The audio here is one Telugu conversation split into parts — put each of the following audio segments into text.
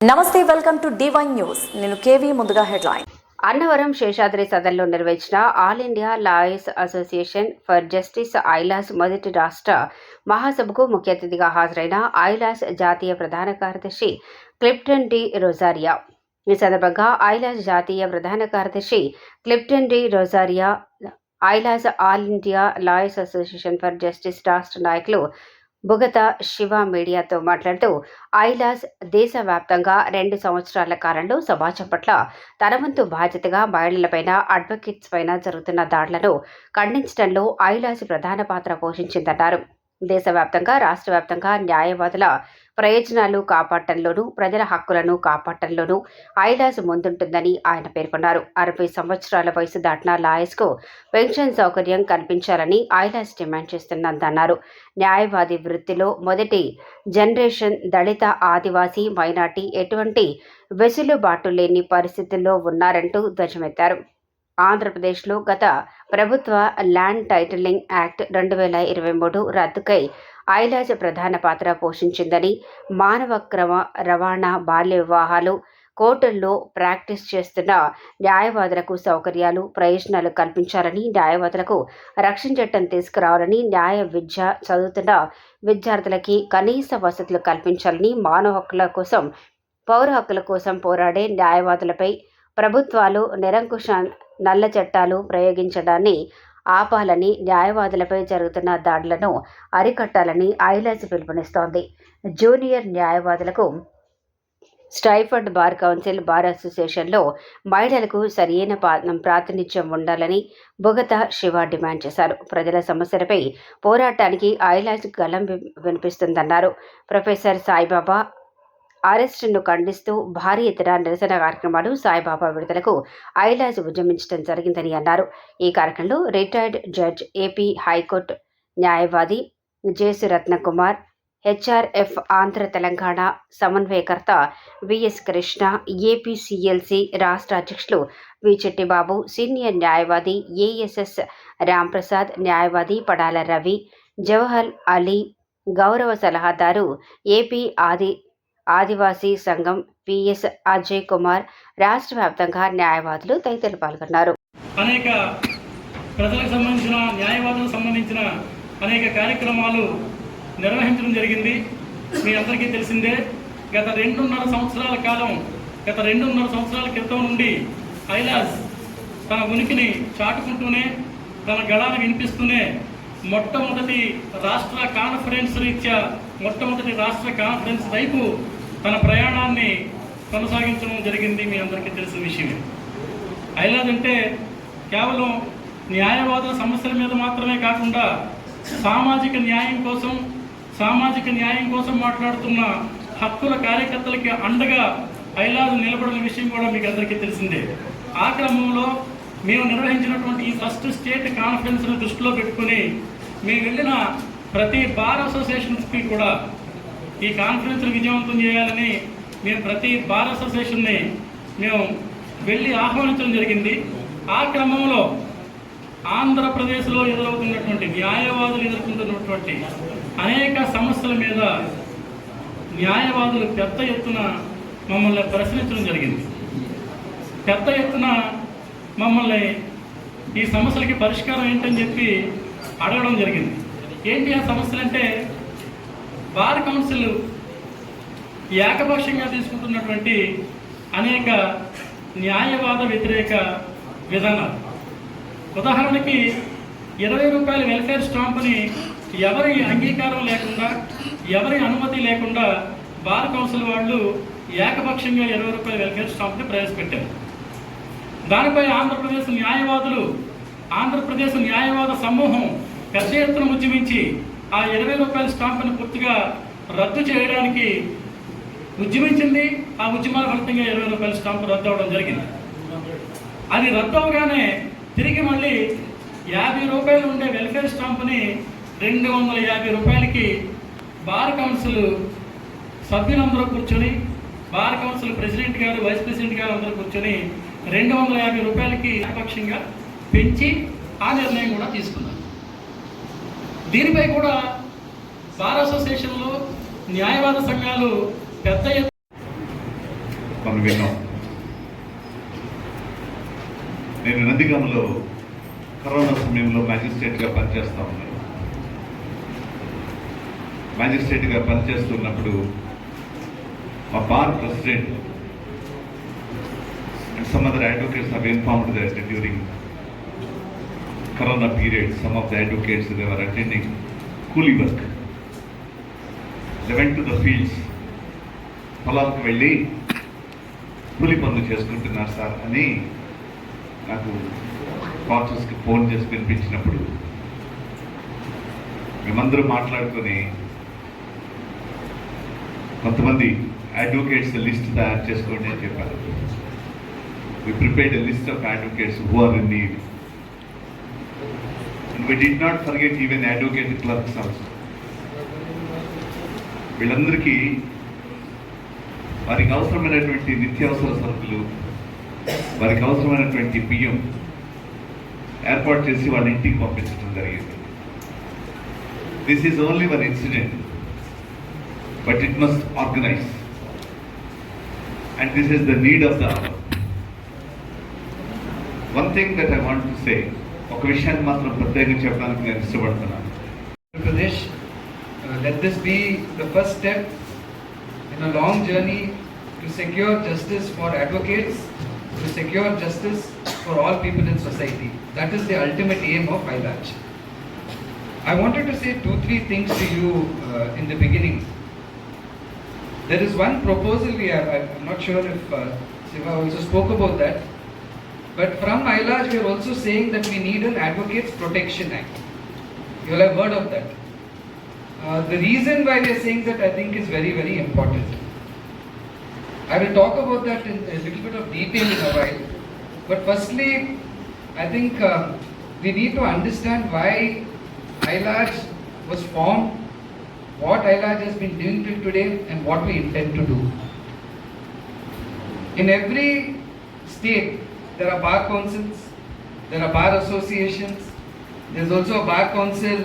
నమస్తే వెల్కమ్ టు డివైన్ న్యూస్ నేను కేవీ ముందుగా హెడ్లైన్. అన్నవరం శేషాద్రి సదన్లో నిర్వహించిన All India Lawyers Association for Justice AILAJ మొదటి రాష్ట్ర మహాసభకు ముఖ్య అతిథిగా హాజరైన ఐలాస్ జాతీయ ప్రధాన కార్యదర్శి క్లిప్టన్ డి రొజారియా. ఈ సందర్భంగా ఐలాస్ జాతీయ ప్రధాన కార్యదర్శి Clifton D Rozario AILAJ All India Lawyers Association for Justice రాష్ట్ర నాయకులు బుగత శివ మీడియాతో మాట్లాడుతూ ఐలాస్ దేశవ్యాప్తంగా రెండు సంవత్సరాల కాలంలో సమాజం పట్ల తన వంతు బాధ్యతగా మహిళలపైన అడ్వకేట్స్ పైన జరుగుతున్న దాడులను ఖండించడంలో ఐలాస్ ప్రధాన పాత్ర పోషించిందన్నారు. దేశవ్యాప్తంగా రాష్ట్ర వ్యాప్తంగా న్యాయవాదుల ప్రయోజనాలు కాపాడటంలోనూ ప్రజల హక్కులను కాపాడటంలోనూ ఐలాస్ ముందుంటుందని ఆయన పేర్కొన్నారు. అరవై సంవత్సరాల వయసు దాటిన లాయర్స్కు పెన్షన్ సౌకర్యం కల్పించాలని ఐలాస్ డిమాండ్ చేస్తున్నదన్నారు న్యాయవాది వృత్తిలో మొదటి జనరేషన్ దళిత ఆదివాసీ మైనార్టీ ఎటువంటి వెసులుబాటు లేని పరిస్థితుల్లో ఉన్నారంటూ ధ్వజమెత్తారు. ఆంధ్రప్రదేశ్లో గత ప్రభుత్వ ల్యాండ్ టైటిలింగ్ యాక్ట్ రెండు వేల ఇరవై మూడు రద్దుకై ఐలాజ్ ప్రధాన పాత్ర పోషించిందని మానవ క్రమ రవాణా బాల్య వివాహాలు కోర్టుల్లో ప్రాక్టీస్ చేస్తున్న న్యాయవాదులకు సౌకర్యాలు ప్రయోజనాలు కల్పించాలని న్యాయవాదులకు రక్షణ చట్టం తీసుకురావాలని న్యాయ విద్య చదువుతున్న విద్యార్థులకి కనీస వసతులు కల్పించాలని మానవ హక్కుల కోసం పౌర హక్కుల కోసం పోరాడే న్యాయవాదులపై ప్రభుత్వాలు నిరంకుశ నల్ల చట్టాలు ప్రయోగించడాన్ని ఆపాలని న్యాయవాదులపై జరుగుతున్న దాడులను అరికట్టాలని ఐలాజ్ పిలుపునిస్తోంది. జూనియర్ న్యాయవాదులకు స్టైఫర్డ్ బార్ కౌన్సిల్ బార్ అసోసియేషన్లో మహిళలకు సరియైన ప్రాతినిధ్యం ఉండాలని బుగత శివ డిమాండ్ చేశారు. ప్రజల సమస్యలపై పోరాటానికి ఐలాజ్ గలం వి- వినిపిస్తుందన్నారు. ప్రొఫెసర్ సాయిబాబా అరెస్టును ఖండిస్తూ భారీ ఎత్తున నిరసన కార్యక్రమాలు సాయిబాబా విడుదలకు ఐలాజ్ ఉద్యమించడం జరిగిందని అన్నారు. ఈ కార్యక్రమంలో రిటైర్డ్ జడ్జ్ ఏపీ హైకోర్టు న్యాయవాది జేసు రత్నకుమార్ హెచ్ఆర్ఎఫ్ ఆంధ్ర తెలంగాణ సమన్వయకర్త విఎస్ కృష్ణ ఏపీసీఎల్సీ రాష్ట్ర అధ్యక్షులు వి చెట్టిబాబు సీనియర్ న్యాయవాది ఏఎస్ఎస్ రాంప్రసాద్ న్యాయవాది పడాల రవి జవహర్ అలీ గౌరవ సలహాదారు ఏపీ ఆది ఆదివాసీ సంఘం పిఎస్ అజయ్ కుమార్ రాష్ట్ర వ్యాప్తంగా న్యాయవాదులు తదితరులు పాల్గొన్నారు. అనేక ప్రజలకు సంబంధించిన న్యాయవాదులకు సంబంధించిన అనేక కార్యక్రమాలు నిర్వహించడం జరిగింది. మీ అందరికీ తెలిసిందే గత రెండున్నర సంవత్సరాల కాలం గత రెండున్నర సంవత్సరాల క్రితం నుండి కైలాస్ తన ఉనికిని చాటుకుంటూనే తన గళాన్ని వినిపిస్తూనే మొట్టమొదటి రాష్ట్ర కాన్ఫరెన్స్ రీత్యా మొట్టమొదటి రాష్ట్ర కాన్ఫరెన్స్ వైపు తన ప్రయాణాన్ని కొనసాగించడం జరిగింది మీ అందరికీ తెలిసిన విషయమే. ఐలాజ్ అంటే కేవలం న్యాయవాదుల సమస్యల మీద మాత్రమే కాకుండా సామాజిక న్యాయం కోసం సామాజిక న్యాయం కోసం మాట్లాడుతున్న హక్కుల కార్యకర్తలకి అండగా ఐలాజ్ నిలబడిన విషయం కూడా మీకు అందరికీ తెలిసిందే. ఆ క్రమంలో మేము నిర్వహించినటువంటి ఈ ఫస్ట్ స్టేట్ కాన్ఫరెన్స్ను దృష్టిలో పెట్టుకుని మేము వెళ్ళిన ప్రతి బార్ అసోసియేషన్స్కి కూడా ఈ కాన్ఫరెన్స్ను విజయవంతం చేయాలని మేము ప్రతి బార్ అసోసియేషన్ని మేము వెళ్ళి ఆహ్వానించడం జరిగింది. ఆ క్రమంలో ఆంధ్రప్రదేశ్లో ఎదురవుతున్నటువంటి న్యాయవాదులు ఎదుర్కొంటున్నటువంటి అనేక సమస్యల మీద న్యాయవాదులు పెద్ద ఎత్తున మమ్మల్ని ప్రశ్నించడం జరిగింది. పెద్ద ఎత్తున మమ్మల్ని ఈ సమస్యలకి పరిష్కారం ఏంటని చెప్పి అడగడం జరిగింది. ఏంటి ఆ సమస్యలు అంటే బార్ కౌన్సిల్ ఏకపక్షంగా తీసుకుంటున్నటువంటి అనేక న్యాయవాద వ్యతిరేక విధానాలు. ఉదాహరణకి ఇరవై రూపాయల వెల్ఫేర్ స్టాంపుని ఎవరి అంగీకారం లేకుండా ఎవరి అనుమతి లేకుండా బార్ కౌన్సిల్ వాళ్ళు ఏకపక్షంగా ఇరవై రూపాయల వెల్ఫేర్ స్టాంప్ని ప్రవేశపెట్టారు. దానిపై ఆంధ్రప్రదేశ్ న్యాయవాదులు ఆంధ్రప్రదేశ్ న్యాయవాద సమూహం పెద్ద ఎత్తున ఉద్యమించి ఆ ఇరవై రూపాయల స్టాంపును పూర్తిగా రద్దు చేయడానికి ఉద్యమించింది. ఆ ఉద్యమాల ఫలితంగా ఇరవై రూపాయల స్టాంపు రద్దు అవ్వడం జరిగింది. అది రద్దు అవగానే తిరిగి మళ్ళీ యాభై రూపాయలు ఉండే వెల్ఫేర్ స్టాంపుని రెండు వందల యాభై రూపాయలకి బార్ కౌన్సిల్ సభ్యులందరూ కూర్చొని బార్ కౌన్సిల్ ప్రెసిడెంట్ గారు వైస్ ప్రెసిడెంట్ గారు అందరూ కూర్చొని రెండు వందల యాభై రూపాయలకి ఏకపక్షంగా పెంచి ఆ నిర్ణయం కూడా తీసుకున్నారు. దీనిపై కూడా బార్ అసోసియేషన్లో న్యాయవాద సంఘాలు పెద్ద మనం విన్నాం. నేను నందిగంలో కరోనా సమయంలో మ్యాజిస్ట్రేట్గా పనిచేస్తా ఉన్నాను. మ్యాజిస్ట్రేట్గా పనిచేస్తున్నప్పుడు మా bar president and some other advocates have informed that during Corona period, some of the advocates they were attending coolie work the went to the fields పొలానికి వెళ్ళి కూలి పనులు చేసుకుంటున్నారు సార్ అని నాకు స్పాన్సర్స్కి ఫోన్ చేసి వినిపించినప్పుడు మేమందరూ మాట్లాడుకొని కొంతమంది అడ్వకేట్స్ లిస్ట్ తయారు చేసుకోండి అని చెప్పారు we prepared list of advocates who are in need we did not forget even advocate clerks also. వీళ్ళందరికీ వారికి అవసరమైనటువంటి నిత్యావసర సరుకులు వారికి అవసరమైనటువంటి బియ్యం ఏర్పాటు చేసి వాళ్ళ ఇంటికి పంపించడం జరిగింది. This is only one incident but it must organise and this is the need of the one thing that I want to say ఒక విషయాన్ని మాత్రం ప్రత్యేకంగా చెప్పడానికి నేను ఇష్టపడుతున్నాను Andhra Pradesh. Uh, let this be the first step in a long journey to secure justice for advocates, to secure justice for all people in society. That is the ultimate aim of ILAJ. I wanted to say two, three things to you uh, in the beginning. There is one proposal we have, I- I'm not sure if uh, Siva also spoke about that, but from ILAJ we are also saying that we need an Advocates Protection Act. You will have heard of that. Uh, the reason why we are saying that I think is very, very important. I will talk about that in a little bit of detail in a while. But firstly, I think uh, we need to understand why ILAJ was formed, what ILAJ has been doing till today, and what we intend to do. In every state, there are bar councils, there are bar associations, there's also a bar council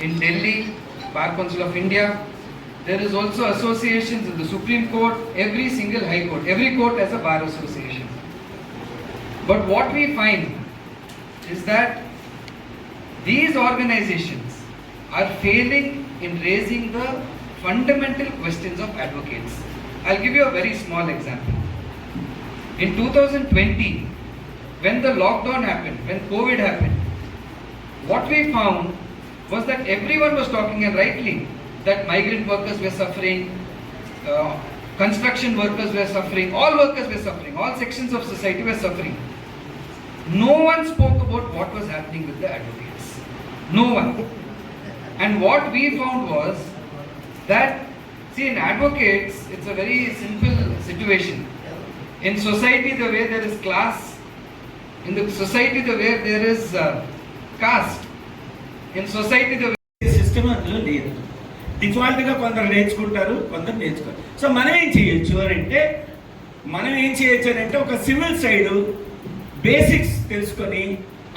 in Delhi, Bar Council of India. There is also associations in the Supreme Court, every single high court, every court has a bar association. But what we find is that these organizations are failing in raising the fundamental questions of advocates. I'll give you a very small example. In 2020, when the lockdown happened, when COVID happened, what we found was that everyone was talking, and rightly, that migrant workers were suffering, uh, construction workers were suffering, all workers were suffering, all sections of society were suffering. No one spoke about what was happening with the advocates. No one. And what we found was that, see, in advocates, it's a very simple situation. In society, the way there is class, in the society, the way there is uh, caste, in society, the system అందులో లేదు. డిఫాల్ట్గా కొందరు నేర్చుకుంటారు కొందరు నేర్చుకోరు. సో మనం ఏం చేయొచ్చు అని అంటే మనం ఏం చేయొచ్చు అని అంటే ఒక సివిల్ సైడ్ బేసిక్స్ తెలుసుకొని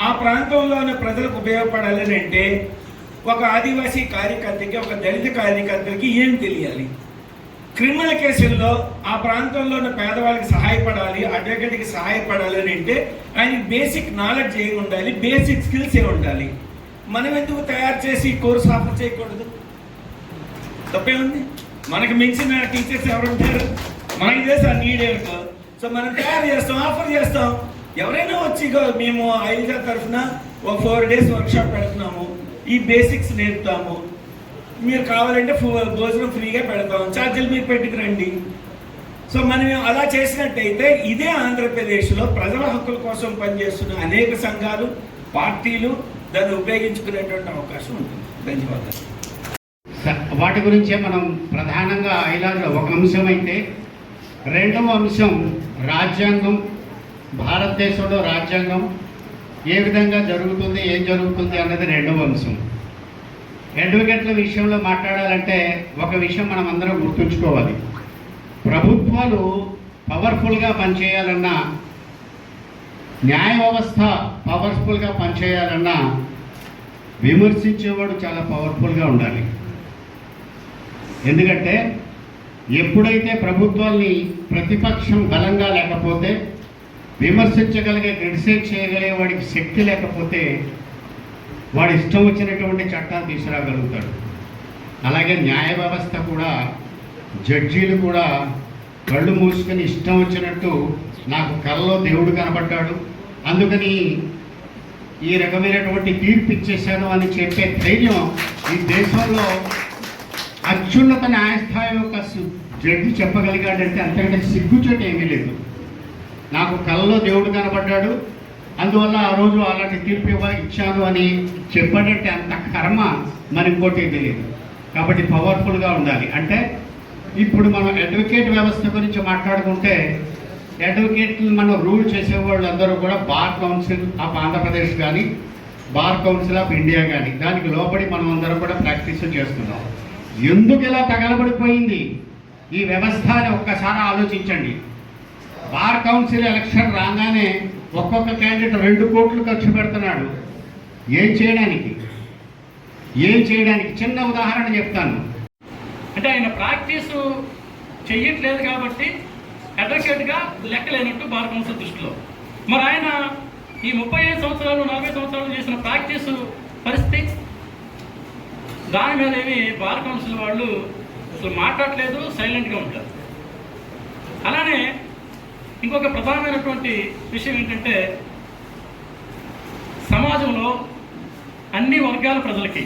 ఆ ప్రాంతంలో ఉన్న ప్రజలకు ఉపయోగపడాలని అంటే ఒక ఆదివాసీ కార్యకర్తకి ఒక దళిత కార్యకర్తకి ఏం తెలియాలి? క్రిమినల్ కేసుల్లో ఆ ప్రాంతంలో ఉన్న పేదవాళ్ళకి సహాయపడాలి అడ్వకేట్కి సహాయపడాలి అని అంటే ఆయన బేసిక్ నాలెడ్జ్ ఏమి ఉండాలి బేసిక్ స్కిల్స్ ఏ ఉండాలి? మనం ఎందుకు తయారు చేసి కోర్స్ ఆఫర్ చేయకూడదు? తప్పేముంది? ఉంది మనకు మించిన టీచర్స్ ఎవరు ఉంటారు? మనకి తెలుసు ఆ నీడ్ ఏమిటో సో మనం తయారు చేస్తాం ఆఫర్ చేస్తాం. ఎవరైనా వచ్చి మేము ఐదు తరఫున ఒక ఫోర్ డేస్ వర్క్షాప్ పెడుతున్నాము ఈ బేసిక్స్ నేర్పుతాము మీరు కావాలంటే భోజనం ఫ్రీగా పెడతాం. ఛార్జీలు మీరు పెట్టుకురండి సో మనం అలా చేసినట్టయితే ఇదే ఆంధ్రప్రదేశ్లో ప్రజల హక్కుల కోసం పనిచేస్తున్న అనేక సంఘాలు పార్టీలు దాన్ని ఉపయోగించుకునేటువంటి అవకాశం ఉంటుంది. ధన్యవాదాలు. వాటి గురించే మనం ప్రధానంగా ఐలాలో ఒక అంశం అయితే రెండవ అంశం రాజ్యాంగం. భారతదేశంలో రాజ్యాంగం ఏ విధంగా జరుగుతుంది ఏం జరుగుతుంది అన్నది రెండవ అంశం. అడ్వకేట్ల విషయంలో మాట్లాడాలంటే ఒక విషయం మనం అందరం గుర్తుంచుకోవాలి. ప్రభుత్వాలు పవర్ఫుల్గా పనిచేయాలన్నా న్యాయ వ్యవస్థ పవర్ఫుల్గా పనిచేయాలన్నా విమర్శించేవాడు చాలా పవర్ఫుల్గా ఉండాలి. ఎందుకంటే ఎప్పుడైతే ప్రభుత్వాల్ని ప్రతిపక్షం బలంగా లేకపోతే విమర్శించగలిగే క్రిటిసైజ్ చేయగలిగే వాడికి శక్తి లేకపోతే వాడు ఇష్టం వచ్చినటువంటి చట్టాలు తీసుకురాగలుగుతాడు. అలాగే న్యాయ వ్యవస్థ కూడా జడ్జీలు కూడా కళ్ళు మూసుకొని ఇష్టం వచ్చినట్టు నాకు కళ్ళలో దేవుడు కనబడ్డాడు. అందుకని ఈ రకమైనటువంటి తీర్పు ఇచ్చేశాను అని చెప్పే ధైర్యం ఈ దేశంలో అత్యున్నత న్యాయస్థాయి యొక్క జడ్జి చెప్పగలిగాడంటే అంతకంటే సిగ్గుచోటు ఏమీ లేదు. నాకు కళ్ళలో దేవుడు కనబడ్డాడు. అందువల్ల ఆ రోజు అలాంటి తీర్పు ఇచ్చాను అని చెప్పడంటే అంత కర్మ మరి ఇంకోటి తెలియదు. కాబట్టి పవర్ఫుల్గా ఉండాలి. అంటే ఇప్పుడు మనం అడ్వకేట్ వ్యవస్థ గురించి మాట్లాడుకుంటే అడ్వకేట్లు మనం రూల్ చేసే వాళ్ళందరూ కూడా బార్ కౌన్సిల్ ఆఫ్ ఆంధ్రప్రదేశ్ కానీ బార్ కౌన్సిల్ ఆఫ్ ఇండియా కానీ దానికి లోబడి మనం అందరం కూడా ప్రాక్టీస్ చేస్తున్నాం. ఎందుకు ఇలా తగలబడిపోయింది? ఈ వ్యవస్థ అని ఒక్కసారి ఆలోచించండి. బార్ కౌన్సిల్ ఎలక్షన్ రాగానే ఒక్కొక్క క్యాండిడేట్ రెండు కోట్లు ఖర్చు పెడుతున్నాడు. ఏం చేయడానికి? ఏం చేయడానికి? చిన్న ఉదాహరణ చెప్తాను. అంటే ఆయన ప్రాక్టీస్ చెయ్యట్లేదు కాబట్టి అడ్వకేట్గా లెక్కలేనట్టు బార్ దృష్టిలో. మరి ఆయన ఈ ముప్పై ఐదు సంవత్సరాలు నలభై సంవత్సరాలు చేసిన ప్రాక్టీస్ పరిస్థితి? దాని మీద ఏమి బార్ కౌన్సిల్ వాళ్ళు అసలు మాట్లాడట్లేదు సైలెంట్గా ఉంటారు. అలానే ఇంకొక ప్రధానమైనటువంటి విషయం ఏంటంటే సమాజంలో అన్ని వర్గాల ప్రజలకి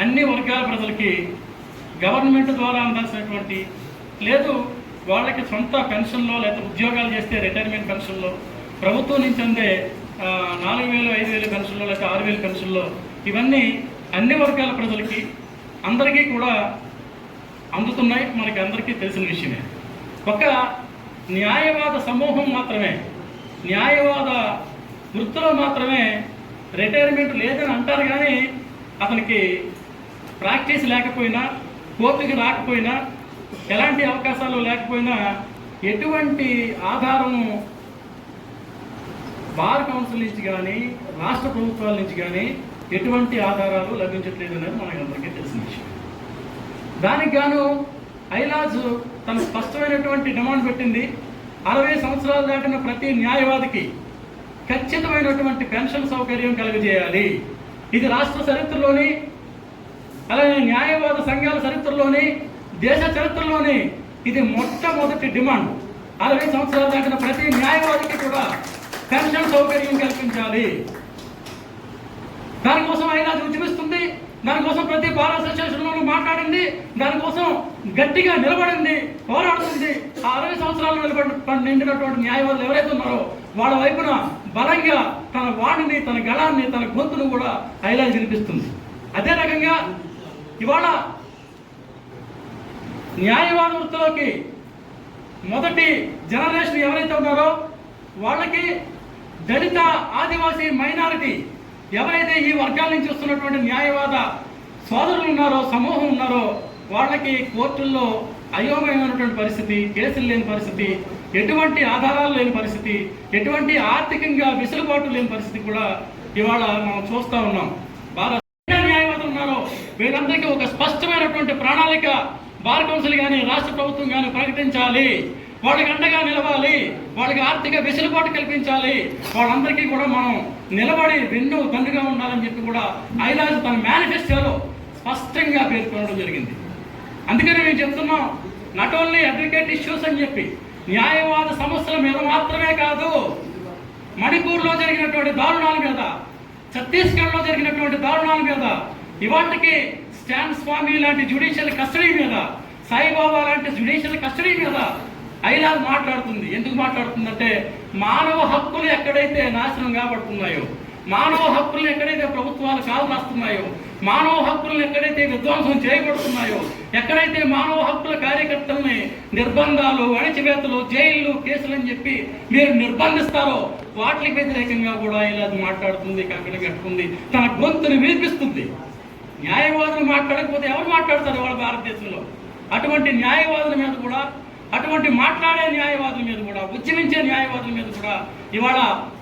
అన్ని వర్గాల ప్రజలకి గవర్నమెంట్ ద్వారా అందాల్సినటువంటి లేదు వాళ్ళకి సొంత పెన్షన్లో లేదా ఉద్యోగాలు చేస్తే రిటైర్మెంట్ పెన్షన్లో ప్రభుత్వం నుంచి అందే నాలుగు వేలు ఐదు వేలు పెన్షన్లో లేకపోతే ఆరు వేలు పెన్షన్లో ఇవన్నీ అన్ని వర్గాల ప్రజలకి అందరికీ కూడా అందుతున్నాయి మనకి అందరికీ తెలిసిన విషయమే. ఒక న్యాయవాద సమూహం మాత్రమే. న్యాయవాద వృత్తిలో మాత్రమే రిటైర్మెంట్ లేదని అంటారు కానీ అతనికి ప్రాక్టీస్ లేకపోయినా కోర్టుకి రాకపోయినా ఎలాంటి అవకాశాలు లేకపోయినా ఎటువంటి ఆధారము బార్ కౌన్సిల్ నుంచి కానీ రాష్ట్ర ప్రభుత్వాల నుంచి కానీ ఎటువంటి ఆధారాలు లభించట్లేదు అనేది మనకు అందరికీ తెలిసిన విషయం. దానికి గాను ఐలాజ్ తన స్పష్టమైనటువంటి డిమాండ్ పెట్టింది. అరవై సంవత్సరాలు దాటిన ప్రతి న్యాయవాదికి ఖచ్చితమైనటువంటి పెన్షన్ సౌకర్యం కలుగజేయాలి. ఇది రాష్ట్ర చరిత్రలోని అలాగే న్యాయవాద సంఘాల చరిత్రలోని దేశ చరిత్రలోని ఇది మొట్టమొదటి డిమాండ్. అరవై సంవత్సరాలు దాటిన ప్రతి న్యాయవాదికి కూడా పెన్షన్ సౌకర్యం కల్పించాలి. దానికోసం అయినా అది ఉద్యమిస్తుంది. దానికోసం ప్రతి బార్ అసోసియేషన్లోనూ మాట్లాడింది దానికోసం గట్టిగా నిలబడింది పోరాడుతుంది. ఆ అరవై సంవత్సరాలు నిలబడి నిండినటువంటి న్యాయవాదులు ఎవరైతే ఉన్నారో వాళ్ళ వైపున బలంగా తన వాణిని తన గళాన్ని తన గొంతును కూడా ఐలా వినిపిస్తుంది అదే రకంగా ఇవాళ న్యాయవాద వృత్తిలోకి మొదటి జనరేషన్ ఎవరైతే ఉన్నారో వాళ్ళకి దళిత ఆదివాసీ మైనారిటీ ఎవరైతే ఈ వర్గాల నుంచి వస్తున్నటువంటి న్యాయవాద సోదరులు ఉన్నారో సమూహం ఉన్నారో వాళ్ళకి కోర్టుల్లో అయోమయమైనటువంటి పరిస్థితి కేసులు లేని పరిస్థితి ఎటువంటి ఆధారాలు లేని పరిస్థితి ఎటువంటి ఆర్థికంగా వెసులుబాటు లేని పరిస్థితి కూడా ఇవాళ మనం చూస్తూ ఉన్నాం. బాగా న్యాయవాదులు ఉన్నారో వీళ్ళందరికీ ఒక స్పష్టమైనటువంటి ప్రణాళిక బార్ కౌన్సిల్ కానీ రాష్ట్ర ప్రభుత్వం కానీ ప్రకటించాలి. వాళ్ళకి అండగా నిలవాలి వాళ్ళకి ఆర్థిక వెసులుబాటు కల్పించాలి. వాళ్ళందరికీ కూడా మనం నిలబడి వెన్ను తండ్రిగా ఉండాలని చెప్పి కూడా ఐలాజ్ తన మేనిఫెస్టోలో స్పష్టంగా పేర్కొనడం జరిగింది. అందుకని మేము చెప్తున్నాం నాట్ ఓన్లీ అడ్వకేట్ ఇష్యూస్ అని చెప్పి న్యాయవాద సమస్యల మీద మాత్రమే కాదు మణిపూర్లో జరిగినటువంటి దారుణాల మీద ఛత్తీస్గఢ్లో జరిగినటువంటి దారుణాల మీద ఇవాటికి స్టాన్ స్వామి లాంటి జ్యుడిషియల్ కస్టడీ మీద సాయిబాబా లాంటి జ్యుడిషియల్ కస్టడీ మీద ఐలాగ్ మాట్లాడుతుంది. ఎందుకు మాట్లాడుతుందంటే మానవ హక్కులు ఎక్కడైతే నాశనం కాబడుతున్నాయో మానవ హక్కులను ఎక్కడైతే ప్రభుత్వాలు కాలు రాస్తున్నాయో మానవ హక్కులను ఎక్కడైతే విధ్వంసం చేయబడుతున్నాయో ఎక్కడైతే మానవ హక్కుల కార్యకర్తల్ని నిర్బంధాలు అణచివేతలు జైళ్ళు కేసులు అని చెప్పి మీరు నిర్బంధిస్తారో వాటికి వ్యతిరేకంగా కూడా ఇలా మాట్లాడుతుంది కంకణ కట్టుకుంది. తన గొంతుని వినిపిస్తుంది. న్యాయవాదులు మాట్లాడకపోతే ఎవరు మాట్లాడతారు వాళ్ళ భారతదేశంలో? అటువంటి న్యాయవాదుల మీద కూడా అటువంటి మాట్లాడే న్యాయవాదుల మీద కూడా ఉద్యమించే న్యాయవాదుల మీద కూడా ఇవాళ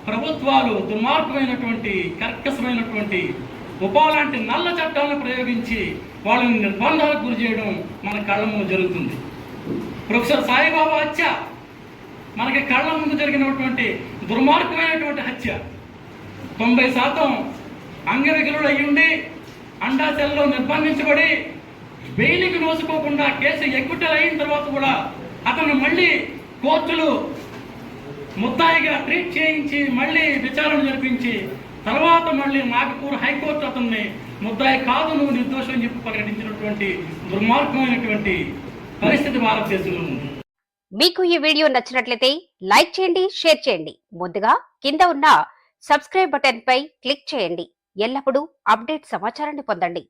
ప్రభుత్వాలు దుర్మార్గమైనటువంటి కర్కశమైనటువంటి ఉపా లాంటి నల్ల చట్టాలను ప్రయోగించి వాళ్ళని నిర్బంధాలకు గురి చేయడం మన కళ్ళ ముందు జరుగుతుంది. ప్రొఫెసర్ సాయిబాబా హత్య మనకి కళ్ళ ముందు జరిగినటువంటి దుర్మార్గమైనటువంటి హత్య. తొంభై శాతం అంగవికలుడు అయ్యుండి అండాశల్లో నిర్బంధించబడి బెయిల్కి నోసుకోకుండా కేసు ఎగ్గుటల్ అయిన తర్వాత కూడా అతను మళ్ళీ కోర్టులు ముద్దాయిగా ట్రీట్ చేయించి మళ్ళీ విచారణ జరిపించి తర్వాత మళ్ళీ నాగపూర్ హైకోర్టు అతన్ని ముద్దాయి కాదు నువ్వు నిర్దోషం అని చెప్పి ప్రకటించినటువంటి దుర్మార్గమైనటువంటి పరిస్థితి భారతదేశంలో ఉంది. మీకు ఈ వీడియో నచ్చినట్లయితే లైక్ చేయండి షేర్ చేయండి. ముందుగా కింద ఉన్న సబ్స్క్రైబ్ బటన్ పై క్లిక్ చేయండి. ఎల్లప్పుడూ అప్డేట్ సమాచారాన్ని పొందండి.